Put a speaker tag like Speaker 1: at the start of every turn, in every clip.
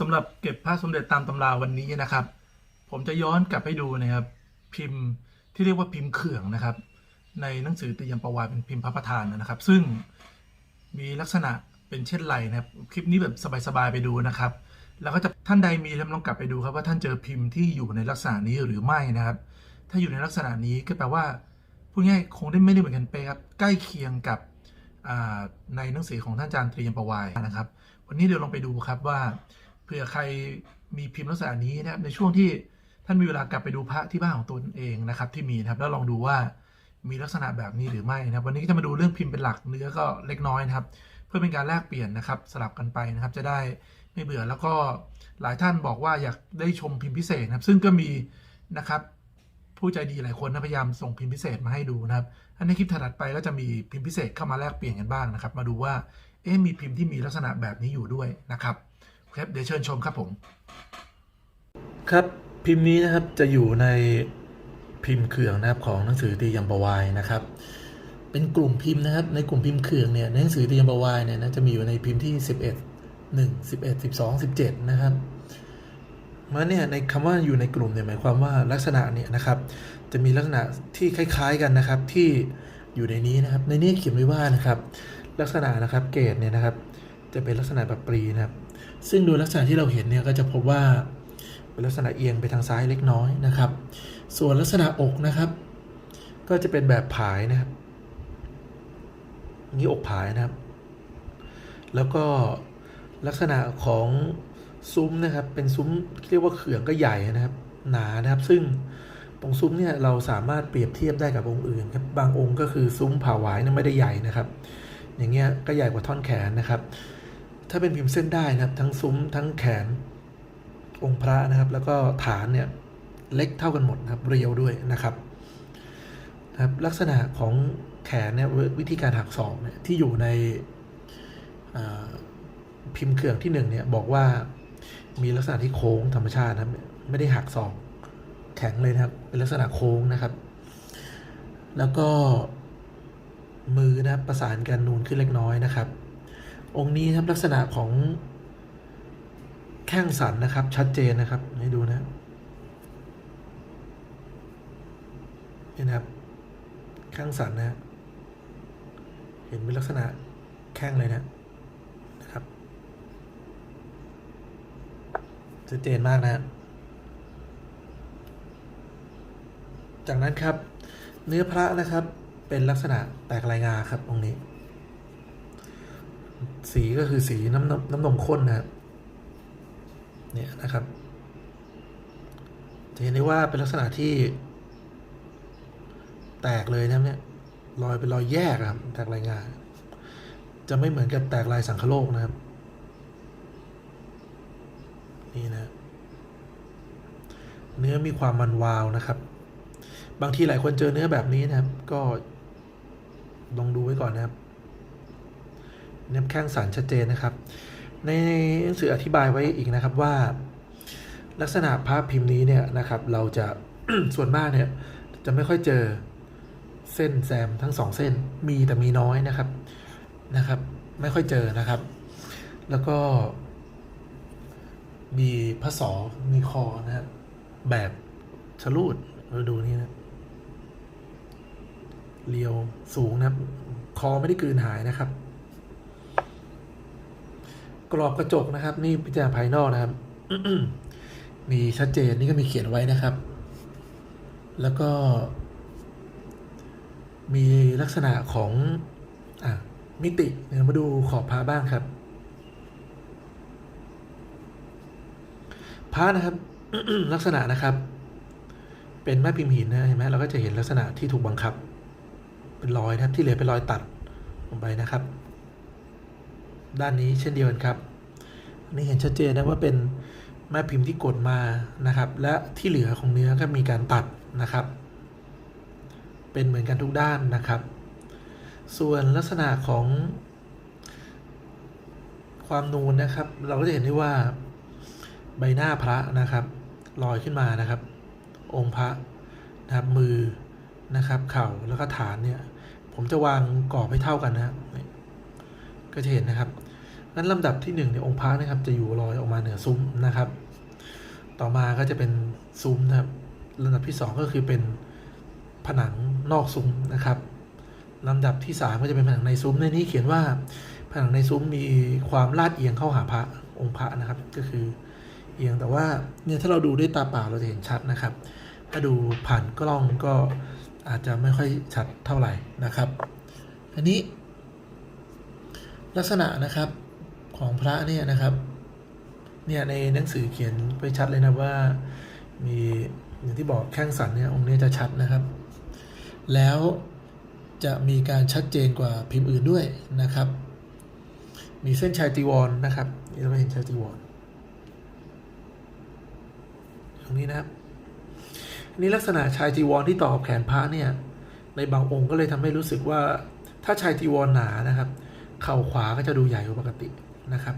Speaker 1: สำหรับเก็บพระสมเด็จตามตำราวันนี้นะครับ ผมจะย้อนกลับให้ดูนะครับ พิมพ์ที่เรียกว่าพิมพ์เขื่องนะครับ ในหนังสือตียมประวัติเป็นพิมพ์พระประธานนะครับ ซึ่งมีลักษณะเป็นเช่นไรนะครับ คลิปนี้แบบสบายๆไปดูนะครับ แล้วก็จะท่านใดมีลองกลับไปดูครับว่าท่านเจอพิมพ์ที่อยู่ในลักษณะนี้หรือไม่นะครับ ถ้าอยู่ในลักษณะนี้ก็แปลว่าพูดง่ายคงได้ไม่ได้เหมือนกันเป๊ะครับใกล้เคียงกับในหนังสือของท่านอาจารย์ตรียมประวายนะครับ วันนี้เดี๋ยวลองไปดูครับว่า ผื่อใครมีพิมพ์ลักษณะนี้นะครับในช่วงที่ท่านมีเวลากลับไปดูพระที่บ้านของตนเองนะครับ ที่มีนะครับแล้วลองดูว่ามีลักษณะแบบนี้หรือไม่นะครับ วันนี้ก็จะมาดูเรื่องพิมพ์เป็นหลักเนื้อก็เล็กน้อยนะครับ เพื่อเป็นการแลกเปลี่ยนนะครับ สลับกันไปนะครับ จะได้ไม่เบื่อแล้วก็หลายท่านบอกว่าอยากได้ชมพิมพ์พิเศษนะครับ ซึ่งก็มีนะครับ ผู้ใจดีหลายคนนะพยายามส่งพิมพ์พิเศษมาให้ดูนะครับอันในคลิปถัดไปก็จะมีพิมพ์พิเศษเข้ามาแลกเปลี่ยนกันบ้างนะครับ มาดูว่าเอ๊ะมีพิมพ์ที่มีลักษณะแบบนี้อยู่ด้วยนะครับ ครับเดี๋ยวเชิญชมครับผม ครับพิมพ์นี้นะครับจะอยู่ในพิมพ์เขื่องนะครับของหนังสือตียมปวายนะครับ เป็นกลุ่มพิมพ์นะครับ ในกลุ่มพิมพ์เขื่องเนี่ยในหนังสือตียมปวายเนี่ยนะจะมีอยู่ในพิมพ์ที่ 11 1 11 12 17 นะครับมาเนี่ยในคำว่าอยู่ในกลุ่มเนี่ยหมายความว่าลักษณะเนี่ยนะครับ จะมีลักษณะที่คล้ายๆกันนะครับที่อยู่ในนี้นะครับ ในนี้เขียนไว้ว่านะครับ ลักษณะนะครับเกรดเนี่ยนะครับ จะเป็นลักษณะแบบปรีนะครับ ซึ่งโดยลักษณะที่เราเห็นเนี่ยก็จะพบว่าเป็นลักษณะเอียงไปทางซ้ายเล็กน้อยนะครับ ส่วนลักษณะอกนะครับ ก็จะเป็นแบบผายนะครับนี่อกผายนะครับ แล้วก็ลักษณะของซุ้มนะครับ เป็นซุ้มเรียกว่าเขื่องก็ใหญ่นะครับ หนานะครับ ซึ่งตรงซุ้มเนี่ยเราสามารถเปรียบเทียบได้กับองค์อื่นครับ บางองค์ก็คือซุ้มผ่าหวายเนี่ยไม่ได้ใหญ่นะครับ อย่างเงี้ยก็ใหญ่กว่าท่อนแขนนะครับ ถ้าเป็นพิมพ์เส้นได้นะครับ ทั้งซุ้มทั้งแขน องค์พระนะครับ แล้วก็ฐานเนี่ยเล็กเท่ากันหมดนะครับเรียวด้วยนะครับนะครับลักษณะของแขนเนี่ยวิธีการหักศอกเนี่ยที่อยู่ในพิมพ์เขื่องที่หนึ่งเนี่ยบอกว่ามีลักษณะที่โค้งธรรมชาตินะไม่ได้หักศอกแข็งเลยนะครับ เป็นลักษณะโค้งนะครับ แล้วก็มือนะครับประสานกันนูนขึ้นเล็กน้อยนะครับ องค์นี้ครับลักษณะของแข้งสันนะครับ ชัดเจนนะครับ ให้ดูนะนี่นะครับแข้งสันนะ เห็นเป็นลักษณะแข้งเลยนะนะครับชัดเจนมากนะ จากนั้นครับ เนื้อพระนะครับเป็นลักษณะแตกลายงาครับตรงนี้ สีก็คือสีน้ำนมน้ำนมข้นนะครับเนี่ยนะครับ จะเห็นได้ว่าเป็นลักษณะที่ แตกเลยนะเนี่ยรอยเป็นรอยแยกครับแตกลายงาจะไม่เหมือนกับแตกลายสังคโลกนะครับ นี่นะ เนื้อมีความมันวาวนะครับ บางทีหลายคนเจอเนื้อแบบนี้นะครับ ก็ลองดูไว้ก่อนนะครับ น้นแข้งสันชัดเจนนะครับ ในหนังสืออธิบายไว้อีกนะครับว่า ลักษณะพระพิมพ์นี้เนี่ยนะครับ เราจะส่วนมากเนี่ยจะไม่ค่อยเจอเส้นแซมทั้งสองเส้นมีแต่มีน้อยนะครับนะครับ ไม่ค่อยเจอนะครับ แล้วก็ มีพระศอมีคอนะครับแบบชลูดเราดูนี่นะเรียวสูงนะครับ คอไม่ได้กลืนหายนะครับ กรอบกระจกนะครับ นี่พิจารณาภายนอกนะครับ มีชัดเจนนี่ก็มีเขียนไว้นะครับ แล้วก็ มีลักษณะของอมิติเดี๋ยวมาดูขอบพระบ้างครับพระนะครับ ลักษณะนะครับ เป็นแม่พิมพ์หินนะเห็นไหมเราก็จะเห็นลักษณะที่ถูกบังคับ เป็นรอยนะครับที่เหลือเป็นรอยตัดลงไปนะครับ ด้านนี้เช่นเดียวกันครับนี่เห็นชัดเจนนะว่าเป็นแม่พิมพ์ที่กดมานะครับ และที่เหลือของเนื้อก็มีการตัดนะครับ เป็นเหมือนกันทุกด้านนะครับ ส่วนลักษณะของความนูนนะครับ เราก็จะเห็นได้ว่าใบหน้าพระนะครับลอยขึ้นมานะครับ องค์พระนะครับมือนะครับเข่าแล้วก็ฐานเนี่ย ผมจะวางกรอบให้เท่ากันนะก็จะเห็นนะครับ
Speaker 2: นั้นลำดับที่หนึ่งเนี่ยองค์พระนะครับ จะอยู่ลอยออกมาเหนือซุ้มนะครับ ต่อมาก็จะเป็นซุ้มนะครับลำดับที่สองก็คือเป็นผนังนอกซุ้มนะครับลำดับที่สามก็จะเป็นผนังในซุ้มในนี้เขียนว่าผนังในซุ้มมีความลาดเอียงเข้าหาพระองค์พระนะครับ ก็คือเอียงแต่ว่าเนี่ยถ้าเราดูด้วยตาเปล่าเราจะเห็นชัดนะครับ ถ้าดูผ่านกล้องก็อาจจะไม่ค่อยชัดเท่าไหร่นะครับ อันนี้ลักษณะนะครับ ของพระเนี่ยนะครับเนี่ยในหนังสือเขียนไปชัดเลยนะว่ามีอย่างที่บอกแข้งสันเนี่ยองค์นี้จะชัดนะครับ แล้วจะมีการชัดเจนกว่าพิมพ์อื่นด้วยนะครับ มีเส้นชายจีวรนนะครับนี่เราเห็นชายจีวรตรงนี้นะครับนนี้ลักษณะชายจีวรที่ต่อกับแขนพระเนี่ย ในบางองค์ก็เลยทำให้รู้สึกว่าถ้าชายจีวรหนานะครับ เข่าขวาก็จะดูใหญ่กว่าปกติ นะครับ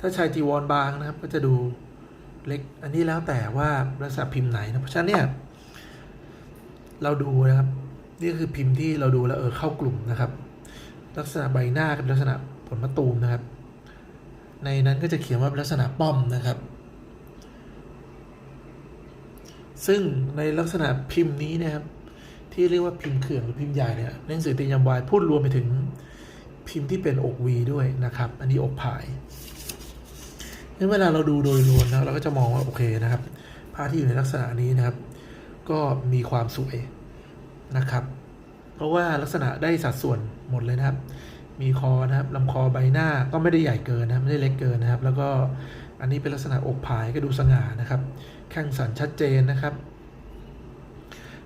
Speaker 2: ถ้าชายจีวรบางนะครับ ก็จะดูเล็ก อันนี้แล้วแต่ว่าลักษณะพิมพ์ไหนนะเพราะฉะนั้นเนี่ยเราดูนะครับ นี่คือพิมพ์ที่เราดูแล้วเออเข้ากลุ่มนะครับ ลักษณะใบหน้ากับลักษณะผลมะตูมนะครับ ในนั้นก็จะเขียนว่าลักษณะป้อมนะครับ ซึ่งในลักษณะพิมพ์นี้นะครับ ที่เรียกว่าพิมพ์เขื่องหรือพิมพ์ใหญ่เนี่ยหนังสือตียำวายพูดรวมไปถึง พิมพ์ที่เป็นอกวีด้วยนะครับ อันนี้อกผายงั้นเวลาเราดูโดยรวมนะเราก็จะมองว่าโอเคนะครับผ้าที่อยู่ในลักษณะนี้นะครับ ก็มีความสวยนะครับ เพราะว่าลักษณะได้สัดส่วนหมดเลยนะครับ มีคอนะครับลำคอใบหน้าก็ไม่ได้ใหญ่เกินนะไม่ได้เล็กเกินนะครับ แล้วก็อันนี้เป็นลักษณะอกผายก็ดูสง่านะครับ แข้งสันชัดเจนนะครับ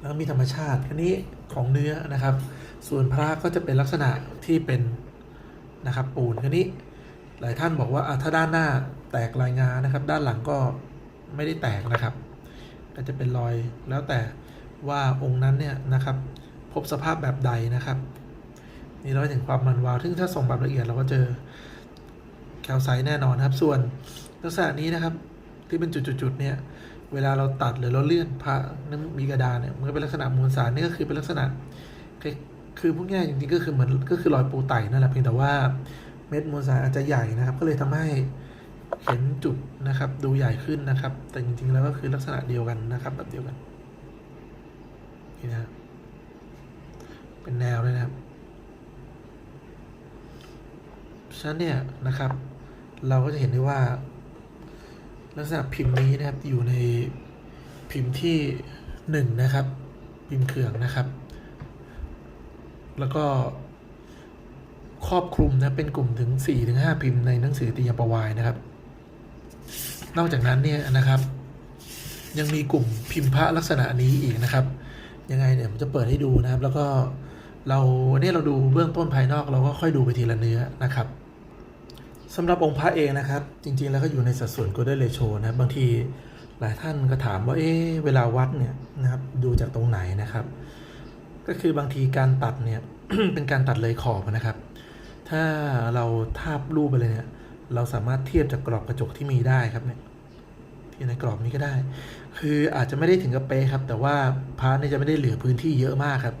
Speaker 2: แล้วมีธรรมชาติอันนี้ของเนื้อนะครับ ส่วนพระก็จะเป็นลักษณะที่เป็นนะครับปูนอันนี้หลายท่านบอกว่าอะถ้าด้านหน้าแตกรายงานนะครับ ด้านหลังก็ไม่ได้แตกนะครับก็จะเป็นรอยแล้วแต่ว่าองค์นั้นเนี่ยนะครับ พบสภาพแบบใดนะครับ นี่เราถึงความมันวาวซึ่งถ้าส่งแบบละเอียดเราก็เจอแคลไซต์แน่นอนครับ ส่วนลักษณะนี้นะครับที่เป็นจุดๆๆเนี่ยเวลาเราตัดหรือเราเลื่อนพระนั้นมีกระดานเนี่ยมันก็เป็นลักษณะมวลสารนี่ก็คือเป็นลักษณะ คือพูดง่ายจริงๆก็คือเหมือนก็คือรอยปูไต่นั่นแหละเพียงแต่ว่าเม็ดมวลสารอาจจะใหญ่นะครับ ก็เลยทำให้เห็นจุดนะครับ ดูใหญ่ขึ้นนะครับ แต่จริงๆแล้วก็คือลักษณะเดียวกันนะครับ แบบเดียวกันนี่นะครับเป็นแนวเลยนะครับฉะนั้นเนี่ยนะครับ เราก็จะเห็นได้ว่า ลักษณะพิมพ์นี้นะครับอยู่ในพิมพ์ที่หนึ่งนะครับ พิมพ์เขื่องนะครับ แล้วก็ครอบคลุมนะเป็นกลุ่มถึง4ี่ถึงห้าพิมพ์ในหนังสือตียประวายนะครับ นอกจากนั้นเนี่ยนะครับ ยังมีกลุ่มพิมพ์พระลักษณะนี้อีกนะครับ ยังไงเนี่ยผมจะเปิดให้ดูนะครับ แล้วก็เราเนี่ยเราดูเบื้องต้นภายนอกเราก็ค่อยดูไปทีละเนื้อนะครับสำหรับองค์พระเองนะครับ จริงๆ แล้วก็อยู่ในสัดส่วน golden ratio นะครับบางทีหลายท่านก็ถามว่าเอ๊ะเวลาวัดเนี่ยนะครับดูจากตรงไหนนะครับ ก็คือบางทีการตัดเนี่ย เป็นการตัดเลยขอบนะครับ ถ้าเราทาบรูปไปเลยเนี่ย เราสามารถเทียบจากกรอบกระจกที่มีได้ครับเนี่ยที่ในกรอบนี้ก็ได้ คืออาจจะไม่ได้ถึงกับเป๊ะครับ แต่ว่าพระเนี่ยจะไม่ได้เหลือพื้นที่เยอะมากครับ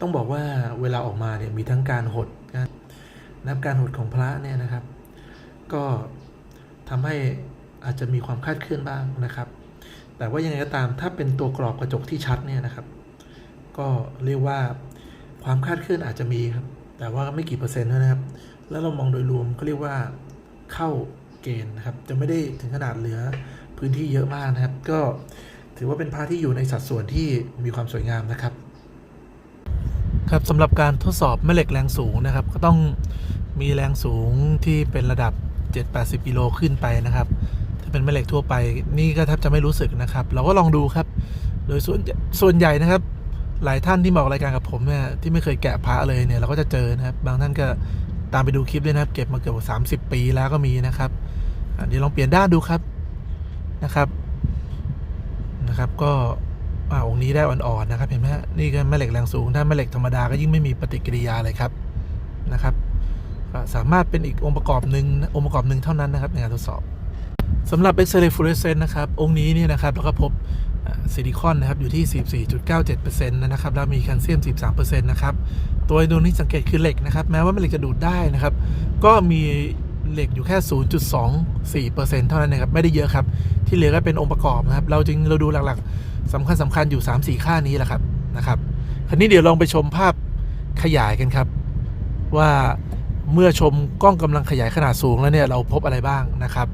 Speaker 2: ต้องบอกว่าเวลาออกมาเนี่ยมีทั้งการหดการนับการหดของพระเนี่ยนะครับ ก็ทำให้อาจจะมีความคลาดเคลื่อนบ้างนะครับ แต่ว่ายังไงก็ตามถ้าเป็นตัวกรอบกระจกที่ชัดเนี่ยนะครับ ก็เรียกว่าความคาดเคลื่อนอาจจะมีครับ แต่ว่าไม่กี่เปอร์เซ็นต์นะครับ แล้วเรามองโดยรวมก็เรียกว่าเข้าเกณฑ์นะครับ จะไม่ได้ถึงขนาดเหลือพื้นที่เยอะมากนะครับ ก็ถือว่าเป็นผ้าที่อยู่ในสัดส่วนที่มีความสวยงามนะครับ ครับสำหรับการทดสอบแม่เหล็กแรงสูงนะครับ ก็ต้องมีแรงสูงที่เป็นระดับ 7-80กิโลขึ้นไปนะครับ ถ้าเป็นแม่เหล็กทั่วไปนี่ก็แทบจะไม่รู้สึกนะครับ เราก็ลองดูครับ โดยส่วนส่วนใหญ่นะครับ หลายท่านที่มาออกรายการกับผมเนี่ยที่ไม่เคยแกะพระเลยเนี่ยเราก็จะเจอนะครับ บางท่านก็ตามไปดูคลิปด้วยนะครับ เก็บมาเกือบสามสิบปีแล้วก็มีนะครับอันนี้ลองเปลี่ยนด้านดูครับนะครับนะครับ ก็อ่าองค์นี้ได้อ่อนๆนะครับ เห็นไหมฮะนี่ก็แม่เหล็กแรงสูง ถ้าแม่เหล็กธรรมดาก็ยิ่งไม่มีปฏิกิริยาเลยครับนะครับสามารถเป็นอีกองค์ประกอบหนึ่งองค์ประกอบหนึ่งเท่านั้นนะครับในการทดสอบสำหรับ X-ray fluorescence นะครับ องค์นี้เนี่ยนะครับเราก็พบ ซิลิคอนนะครับอยู่ที่ 44.97%นะครับแล้วมีแคลเซียม 13%นะครับตัวดวงนี้สังเกตคือเหล็กนะครับแม้ว่าเหล็กจะดูดได้นะครับ ก็มีเหล็กอยู่แค่ 0.24%เท่านั้นนะครับไม่ได้เยอะครับ ที่เหลือก็เป็นองค์ประกอบนะครับ เราจึงเราดูหลักๆสำคัญสำคัญอยู่ 3-4 ค่านี้แหละครับนะครับคราวนี้เดี๋ยวลองไปชมภาพขยายกันครับ ว่าเมื่อชมกล้องกำลังขยายขนาดสูงแล้วเนี่ยเราพบอะไรบ้างนะครับ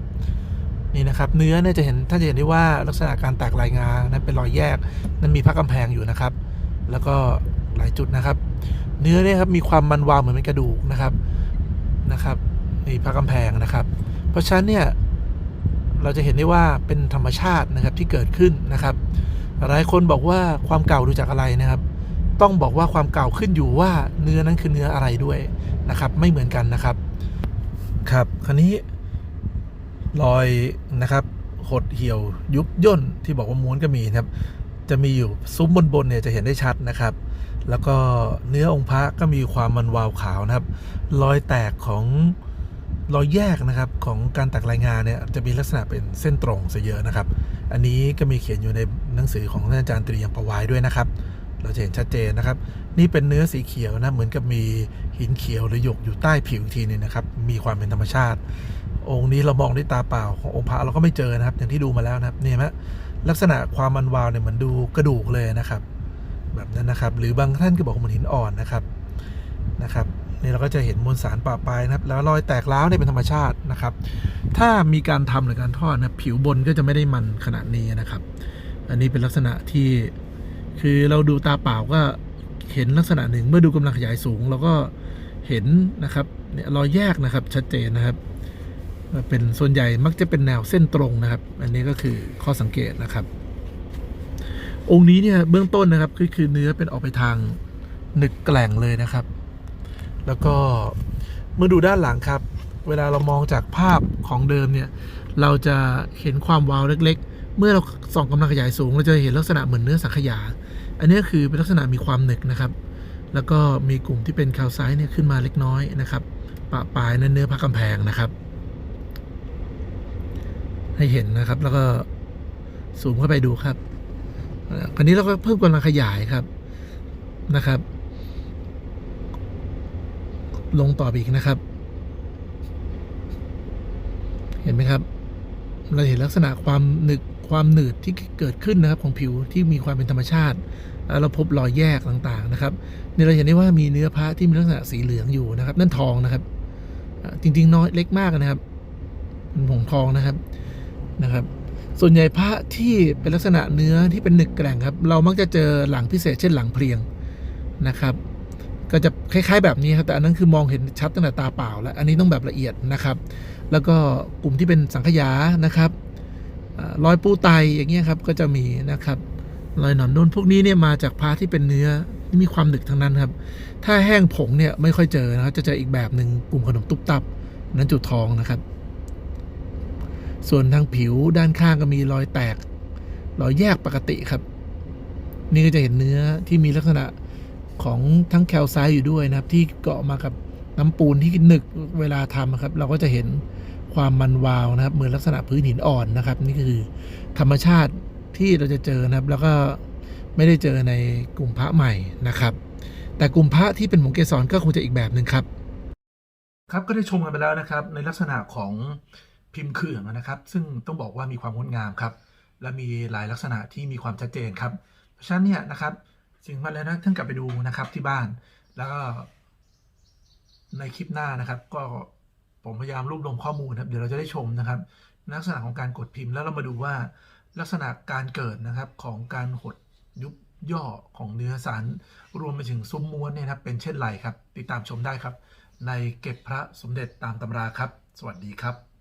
Speaker 2: นี่นะครับ เนื้อเนี่ยจะเห็นท่านจะเห็นได้ว่าลักษณะการแตกลายงานั้นเป็นรอยแยกนั้นมีพักกำแพงอยู่นะครับ แล้วก็หลายจุดนะครับ เนื้อเนี่ยครับมีความมันวาวเหมือนเป็นกระดูกนะครับนะครับนี่พักกำแพงนะครับ เพราะฉะนั้นเนี่ยเราจะเห็นได้ว่าเป็นธรรมชาตินะครับที่เกิดขึ้นนะครับ หลายคนบอกว่าความเก่าดูจากอะไรนะครับ ต้องบอกว่าความเก่าขึ้นอยู่ว่าเนื้อนั้นคือเนื้ออะไรด้วยนะครับ ไม่เหมือนกันนะครับ ครับ คราวนี้ รอยนะครับหดเหี่ยวยุบย่นที่บอกว่าม้วนก็มีนะครับ จะมีอยู่ซุ้มบนบนๆเนี่ยจะเห็นได้ชัดนะครับ แล้วก็เนื้อองค์พระก็มีความมันวาวขาวนะครับ รอยแตกของรอยแยกนะครับของการแตกรายงานเนี่ยจะมีลักษณะเป็นเส้นตรงซะเยอะนะครับ อันนี้ก็มีเขียนอยู่ในหนังสือของท่านอาจารย์ตรียมประวายด้วยนะครับ เราจะเห็นชัดเจนนะครับ นี่เป็นเนื้อสีเขียวนะเหมือนกับมีหินเขียวหรือหยกอยู่ใต้ผิวทีนึงนะครับ มีความเป็นธรรมชาติ องค์นี้เรามองด้วยตาเปล่าขององค์พระเราก็ไม่เจอนะครับ อย่างที่ดูมาแล้วนะครับนี่เห็นไหมลักษณะความมันวาวเนี่ยเหมือนดูกระดูกเลยนะครับ แบบนั้นนะครับ หรือบางท่านก็บอกเหมือนหินอ่อนนะครับนะครับนี่เราก็จะเห็นมวลสารป่าปายนะครับ แล้วรอยแตกร้าวเนี่ยเป็นธรรมชาตินะครับ ถ้ามีการทำหรือการทอดนะผิวบนก็จะไม่ได้มันขนาดนี้นะครับ อันนี้เป็นลักษณะที่คือเราดูตาเปล่าก็เห็นลักษณะหนึ่งเมื่อดูกำลังขยายสูงเราก็เห็นนะครับเนี่ยรอยแยกนะครับชัดเจนนะครับ เป็นส่วนใหญ่มักจะเป็นแนวเส้นตรงนะครับ อันนี้ก็คือข้อสังเกตนะครับ องค์นี้เนี่ยเบื้องต้นนะครับคือคือเนื้อเป็นออกไปทางหนึกแกล่งเลยนะครับ แล้วก็เมื่อดูด้านหลังครับ เวลาเรามองจากภาพของเดิมเนี่ยเราจะเห็นความวาวเล็ก ๆ เมื่อเราส่องกำลังขยายสูง เราจะเห็นลักษณะเหมือนเนื้อสังขยา อันนี้คือเป็นลักษณะมีความหนึกนะครับ แล้วก็มีกลุ่มที่เป็นแคาวไซด์เนี่ยขึ้นมาเล็กน้อยนะครับปะปลายนั้นเนื้อพักกำแพงนะครับ ให้เห็นนะครับ แล้วก็ซูมเข้าไปดูครับอ่าคราวนี้เราก็เพิ่มกำลังขยายครับนะครับ ลงต่อไปอีกนะครับ เห็นไหมครับ เราเห็นลักษณะความหนึกความหนืดที่เกิดขึ้นนะครับของผิวที่มีความเป็นธรรมชาติ เราพบรอยแยกต่างๆนะครับเนี่เราเห็นได้ว่ามีเนื้อพระที่มีลักษณะสีเหลืองอยู่นะครับ นั่นทองนะครับ จริงๆน้อยเล็กมากนะครับเป็นผงทองนะครับ นะครับ ส่วนใหญ่พระที่เป็นลักษณะเนื้อที่เป็นหนึกแกร่งครับ เรามักจะเจอหลังพิเศษเช่นหลังเพลียงนะครับ ก็จะคล้าย ๆ แบบนี้ครับแต่อันนั้นคือมองเห็นชัดตั้งแต่ตาเปล่า แล้วอันนี้ต้องแบบละเอียดนะครับ แล้วก็กลุ่มที่เป็นสังขยานะครับรอยปูไตอย่างเงี้ยครับก็จะมีนะครับรอยหนอนนุ่นพวกนี้เนี่ยมาจากพาที่เป็นเนื้อที่มีความหนึกทั้งนั้นครับ ถ้าแห้งผงเนี่ยไม่ค่อยเจอนะครับจะเจออีกแบบหนึ่งกลุ่มขนมตุ๊บตับนั้นจุดทองนะครับ ส่วนทางผิวด้านข้างก็มีรอยแตก รอยแยกปกติครับ นี่ก็จะเห็นเนื้อที่มีลักษณะของทั้งแคลไซด์อยู่ด้วยนะครับ ที่เกาะมากับน้ำปูนที่หนึกเวลาทำครับ เราก็จะเห็นความมันวาวนะครับ เหมือนลักษณะพื้นหินอ่อนนะครับ นี่คือธรรมชาติที่เราจะเจอนะครับ แล้วก็ไม่ได้เจอในกลุ่มพระใหม่นะครับ แต่กลุ่มพระที่เป็นหมงเกสรก็คงจะอีกแบบหนึ่งครับ
Speaker 1: ครับก็ได้ชมกันไปแล้วนะครับ ในลักษณะของ พิมพ์เขื่องนะครับ ซึ่งต้องบอกว่ามีความงดงามครับ และมีหลายลักษณะที่มีความชัดเจนครับ เพราะฉะนั้นเนี่ยนะครับสิ่งมันแล้วนะท่านกลับไปดูนะครับที่บ้าน แล้วก็ในคลิปหน้านะครับ ก็ผมพยายามรวบรวมข้อมูลครับ เดี๋ยวเราจะได้ชมนะครับ ลักษณะของการกดพิมพ์แล้วเรามาดูว่าลักษณะการเกิดนะครับของการหดยุบย่อของเนื้อสาร รวมไปถึงซุ้มม้วนเนี่ยนะครับเป็นเช่นไรครับ ติดตามชมได้ครับ ในเก็บพระสมเด็จตามตำราครับ สวัสดีครับ